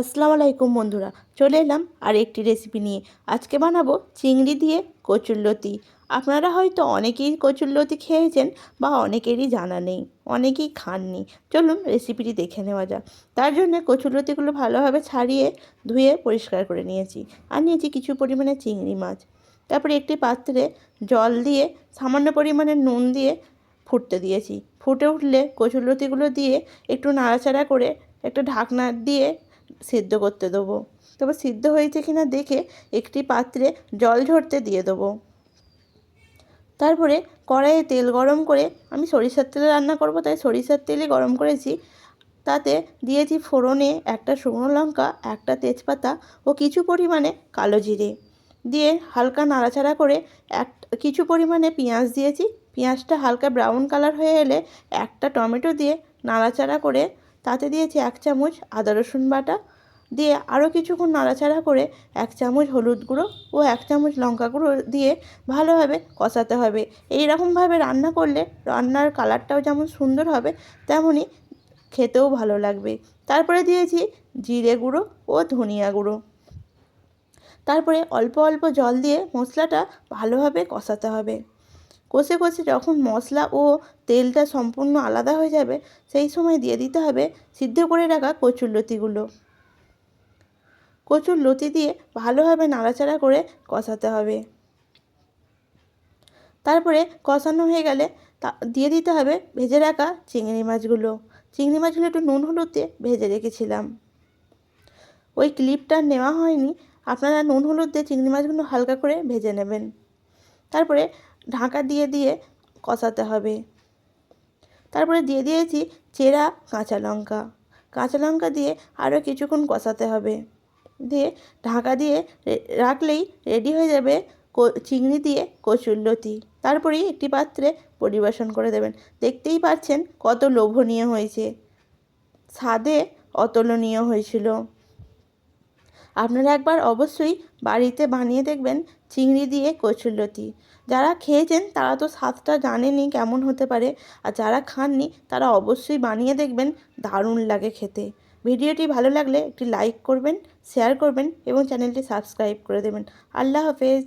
আসসালামু আলাইকুম বন্ধুরা, চলে এলাম আর একটি রেসিপি নিয়ে। আজকে বানাবো চিংড়ি দিয়ে কচুরলতি আপনারা হয়তো অনেকেই কচুরলতি খেয়েছেন বা অনেকেরই জানা নেই, অনেকেই খাননি। চলুন রেসিপিটি দেখে নেওয়া যাক। তার জন্য কচুরলতিগুলো ভালোভাবে ছাড়িয়ে ধুয়ে পরিষ্কার করে নিয়েছি। আর নিয়েছি কিছু পরিমাণে চিংড়ি মাছ। তারপরে একটি পাত্রে জল দিয়ে সামান্য পরিমাণে নুন দিয়ে ফুটতে দিয়েছি। ফুটে উঠলে কচুরলতিগুলো দিয়ে একটু নাড়াচাড়া করে একটা ঢাকনা দিয়ে সিদ্ধ করতে দেবো। তবে সিদ্ধ হয়েছে কিনা দেখে একটি পাত্রে জল ঝরতে দিয়ে দেবো। তারপরে কড়াইয়ে তেল গরম করে, আমি সরিষার তেলে রান্না করব, তাই সরিষার তেলই গরম করেছি। তাতে দিয়েছি ফোড়নে একটা শুকনো লঙ্কা, একটা তেজপাতা ও কিছু পরিমাণে কালো জিরে। দিয়ে হালকা নাড়াচাড়া করে এক, কিছু পরিমাণে পেঁয়াজ দিয়েছি। পেঁয়াজটা হালকা ব্রাউন কালার হয়ে এলে একটা টমেটো দিয়ে নাড়াচাড়া করে তাতে দিয়েছি এক চামচ আদা রসুন বাটা। দিয়ে আরও কিছুক্ষণ নাড়াচাড়া করে এক চামচ হলুদ গুঁড়ো ও এক চামচ লঙ্কা গুঁড়ো দিয়ে ভালোভাবে কষাতে হবে। এই রকমভাবে রান্না করলে রান্নার কালারটাও যেমন সুন্দর হবে তেমনই খেতেও ভালো লাগবে। তারপরে দিয়েছি জিরে গুঁড়ো ও ধনিয়া গুঁড়ো। তারপরে অল্প অল্প জল দিয়ে মশলাটা ভালোভাবে কষাতে হবে। কষে কষে যখন মশলা ও তেলটা সম্পূর্ণ আলাদা হয়ে যাবে, সেই সময় দিয়ে দিতে হবে সিদ্ধ করে রাখা কচুর লতিগুলো। কচুর লতি দিয়ে ভালোভাবে নাড়াচাড়া করে কষাতে হবে। তারপরে কষানো হয়ে গেলে তা, দিয়ে দিতে হবে ভেজে রাখা চিংড়ি মাছগুলো। চিংড়ি মাছগুলো একটু নুন হলুদ দিয়ে ভেজে রেখেছিলাম। ওই ক্লিপটা নেওয়া হয়নি, আপনারা নুন হলুদ দিয়ে চিংড়ি মাছগুলো হালকা করে ভেজে নেবেন। তারপরে ঢাকা দিয়ে দিয়ে কষাতে হবে। তারপরে দিয়ে দিয়েছি চেরা কাঁচা লঙ্কা। কাঁচা লঙ্কা দিয়ে আরও কিছুক্ষণ কষাতে হবে। দিয়ে ঢাকা দিয়ে রাখলেই রেডি হয়ে যাবে চিংড়ি দিয়ে কচুরলতি তারপরেই একটি পাত্রে পরিবেশন করে দেবেন। দেখতেই পাচ্ছেন কত লোভনীয় হয়েছে। স্বাদে অতুলনীয় হয়েছিল। আপনারা একবার অবশ্যই বাড়িতে বানিয়ে দেখবেন চিংড়ি দিয়ে কচুরলতি যারা খেয়েছেন তারা তো স্বাদটা জানেনি কেমন হতে পারে, আর যারা খাননি তারা অবশ্যই বানিয়ে দেখবেন দারুণ লাগে খেতে। ভিডিওটি ভালো লাগলে একটি লাইক করবেন, শেয়ার করবেন এবং চ্যানেলটি সাবস্ক্রাইব করে দেবেন। আল্লাহ হাফেজ।